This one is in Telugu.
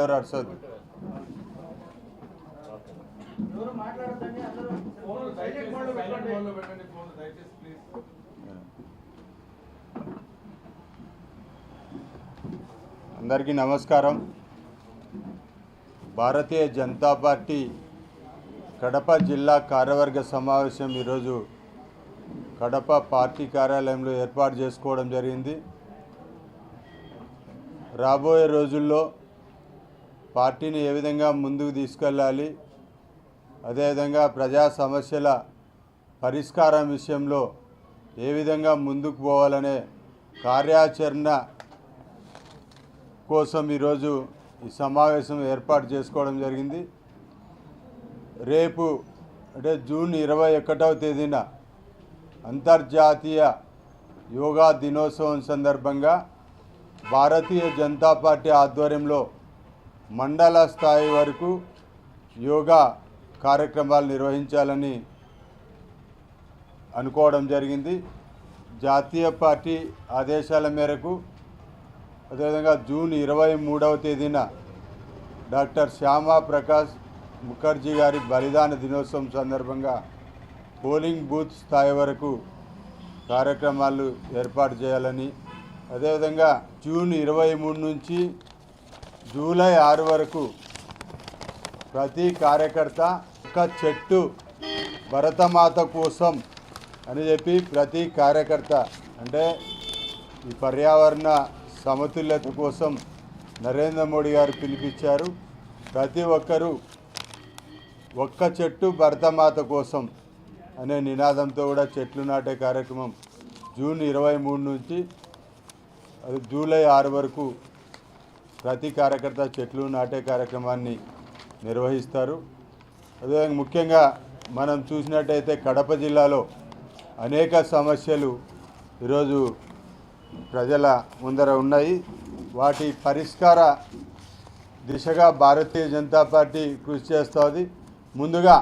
ఎవరు పెట్టండి. అందరికీ నమస్కారం. భారతీయ జనతా పార్టీ కడప జిల్లా కార్యవర్గ సమావేశం ఈరోజు కడప పార్టీ కార్యాలయంలో ఏర్పాటు చేసుకోవడం జరిగింది. రాబోయే రోజుల్లో పార్టీని ఏ విధంగా ముందుకు తీసుకెళ్ళాలి అదేవిధంగా ప్రజా సమస్యల పరిష్కారం విషయంలో ఏ విధంగా ముందుకు పోవాలనే కార్యాచరణ కోసం ఈరోజు ఈ సమావేశం ఏర్పాటు చేసుకోవడం జరిగింది. రేపు అంటే జూన్ ఇరవై ఒకటవ తేదీన అంతర్జాతీయ యోగా దినోత్సవం సందర్భంగా భారతీయ జనతా పార్టీ ఆధ్వర్యంలో మండల స్థాయి వరకు యోగా కార్యక్రమాలు నిర్వహించాలని అనుకోవడం జరిగింది. జాతీయ పార్టీ ఆదేశాల మేరకు అదేవిధంగా జూన్ ఇరవై మూడవ తేదీన డాక్టర్ శ్యామా ప్రకాష్ ముఖర్జీ గారి బలిదాన దినోత్సవం సందర్భంగా పోలింగ్ బూత్ స్థాయి వరకు కార్యక్రమాలు ఏర్పాటు చేయాలని అదేవిధంగా జూన్ ఇరవై మూడు నుంచి జూలై ఆరు వరకు ప్రతి కార్యకర్త ఒక చెట్టు భరతమాత కోసం అని చెప్పి ప్రతి కార్యకర్త అంటే ఈ పర్యావరణ సమతుల్యత కోసం నరేంద్ర మోడీ గారు పిలిపించారు. ప్రతి ఒక్కరూ ఒక్క చెట్టు భరతమాత కోసం అనే నినాదంతో కూడా చెట్లు నాటే కార్యక్రమం జూన్ ఇరవై మూడు నుంచి అది జూలై ఆరు వరకు ప్రతి కార్యకర్త చెట్లు నాటే కార్యక్రమాన్ని నిర్వహిస్తారు. అదేవిధంగా ముఖ్యంగా మనం చూసినట్టయితే కడప జిల్లాలో అనేక సమస్యలు ఈరోజు ప్రజల ముందర ఉన్నాయి. వాటి పరిష్కార దిశగా భారతీయ జనతా పార్టీ కృషి చేస్తుంది. ముందుగా